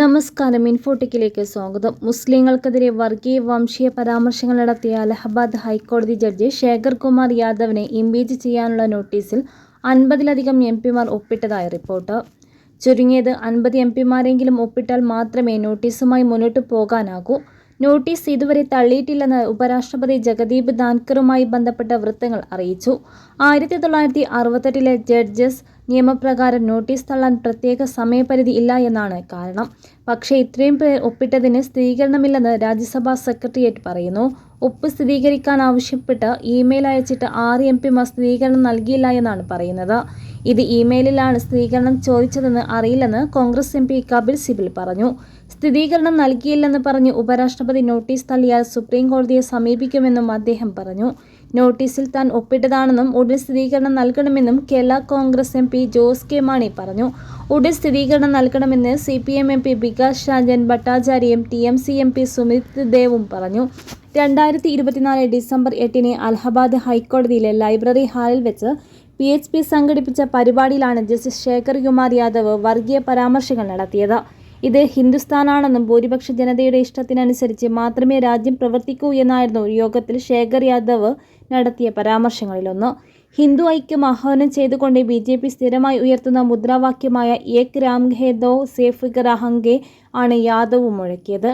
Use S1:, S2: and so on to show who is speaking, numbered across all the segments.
S1: നമസ്കാരം. ഇൻഫോട്ടിക്കിലേക്ക് സ്വാഗതം. മുസ്ലിങ്ങൾക്കെതിരെ വർഗീയ വംശീയ പരാമർശങ്ങൾ നടത്തിയ അലഹബാദ് ഹൈക്കോടതി ജഡ്ജി ശേഖർ കുമാർ യാദവിനെ ഇംപീച്ച് ചെയ്യാനുള്ള നോട്ടീസിൽ അൻപതിലധികം എം പിമാർ ഒപ്പിട്ടതായി റിപ്പോർട്ട്. ചുരുങ്ങിയത് അൻപത് എം പിമാരെങ്കിലും ഒപ്പിട്ടാൽ മാത്രമേ നോട്ടീസുമായി മുന്നോട്ട് പോകാനാകൂ. നോട്ടീസ് ഇതുവരെ തള്ളിയിട്ടില്ലെന്ന് ഉപരാഷ്ട്രപതി ജഗദീപ് ധാൻകറുമായി ബന്ധപ്പെട്ട വൃത്തങ്ങൾ അറിയിച്ചു. ആയിരത്തി തൊള്ളായിരത്തി അറുപത്തെട്ടിലെ ജഡ്ജസ് നിയമപ്രകാരം നോട്ടീസ് തള്ളാൻ പ്രത്യേക സമയപരിധി ഇല്ല എന്നാണ് കാരണം. പക്ഷേ ഇത്രയും പേർ ഒപ്പിട്ടതിന് സ്ഥിരീകരണമില്ലെന്ന് രാജ്യസഭാ സെക്രട്ടേറിയറ്റ് പറയുന്നു. ഒപ്പ് സ്ഥിരീകരിക്കാൻ ആവശ്യപ്പെട്ട് ഇമെയിൽ അയച്ചിട്ട് ആറ് എം പിമാർ സ്ഥിരീകരണം നൽകിയില്ല എന്നാണ് പറയുന്നത്. ഇത് ഇമെയിലിലാണ് സ്ഥിരീകരണം ചോദിച്ചതെന്ന് അറിയില്ലെന്ന് കോൺഗ്രസ് എം പി കപിൽ സിബിൽ പറഞ്ഞു. സ്ഥിരീകരണം നൽകിയില്ലെന്ന് പറഞ്ഞ് ഉപരാഷ്ട്രപതി നോട്ടീസ് തള്ളിയാൽ സുപ്രീം കോടതിയെ സമീപിക്കുമെന്നും അദ്ദേഹം പറഞ്ഞു. നോട്ടീസിൽ താൻ ഒപ്പിട്ടതാണെന്നും ഉടൻ സ്ഥിരീകരണം നൽകണമെന്നും Kerala Congress M P Jose K Mani പറഞ്ഞു. ഉടൻ സ്ഥിരീകരണം നൽകണമെന്ന് C P M M P Vikas Rajan ഭട്ടാചാര്യയും T M C M P Sumit ദേവും പറഞ്ഞു. രണ്ടായിരത്തി ഇരുപത്തിനാല് ഡിസംബർ എട്ടിന് അലഹബാദ് ഹൈക്കോടതിയിലെ ലൈബ്രറി ഹാളിൽ വെച്ച് പി എച്ച് പി സംഘടിപ്പിച്ച പരിപാടിയിലാണ് ജസ്റ്റിസ് ശേഖർ കുമാർ യാദവ് വർഗീയ പരാമർശങ്ങൾ നടത്തിയത്. ഇത് ഹിന്ദുസ്ഥാനാണെന്നും ഭൂരിപക്ഷ ജനതയുടെ ഇഷ്ടത്തിനനുസരിച്ച് മാത്രമേ രാജ്യം പ്രവർത്തിക്കൂ എന്നായിരുന്നു യോഗത്തിൽ ശേഖർ യാദവ് നടത്തിയ പരാമർശങ്ങളിലൊന്ന്. ഹിന്ദു ഐക്യം ആഹ്വാനം ചെയ്തുകൊണ്ട് ബി ജെ പി സ്ഥിരമായി ഉയർത്തുന്ന മുദ്രാവാക്യമായ ഏക് രാം ഖേ ദോ സേഫ് റഹങ്കെ ആണ് യാദവ് മുഴക്കിയത്.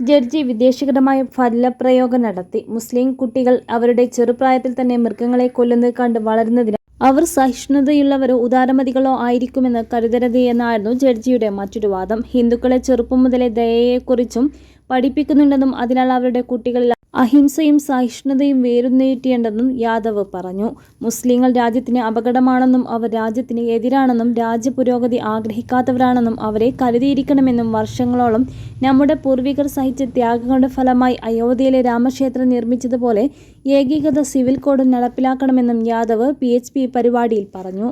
S1: ജഡ്ജി വിദേശകരമായ ഫലപ്രയോഗം നടത്തി. മുസ്ലിം കുട്ടികൾ അവരുടെ ചെറുപ്രായത്തിൽ തന്നെ മൃഗങ്ങളെ കൊല്ലുന്നത് കണ്ട് വളരുന്നതിന് അവർ സഹിഷ്ണുതയുള്ളവരോ ഉദാരമതികളോ ആയിരിക്കുമെന്ന് കരുതരുത് എന്നായിരുന്നു ജഡ്ജിയുടെ മറ്റൊരു വാദം. ഹിന്ദുക്കളെ ചെറുപ്പം മുതലേ ദയയെക്കുറിച്ചും പഠിപ്പിക്കുന്നുണ്ടെന്നും അതിനാൽ അവരുടെ കുട്ടികളിൽ അഹിംസയും സഹിഷ്ണുതയും വേരുന്നേറ്റേണ്ടെന്നും യാദവ് പറഞ്ഞു. മുസ്ലിങ്ങൾ രാജ്യത്തിന് അപകടമാണെന്നും അവർ രാജ്യത്തിന് എതിരാണെന്നും രാജ്യപുരോഗതി ആഗ്രഹിക്കാത്തവരാണെന്നും അവരെ കരുതിയിരിക്കണമെന്നും വർഷങ്ങളോളം നമ്മുടെ പൂർവികർ സഹിച്ച ത്യാഗങ്ങളുടെ ഫലമായി അയോധ്യയിലെ രാമക്ഷേത്രം നിർമ്മിച്ചതുപോലെ ഏകീകൃത സിവിൽ കോഡ് നടപ്പിലാക്കണമെന്നും യാദവ് പി പരിപാടിയിൽ പറഞ്ഞു.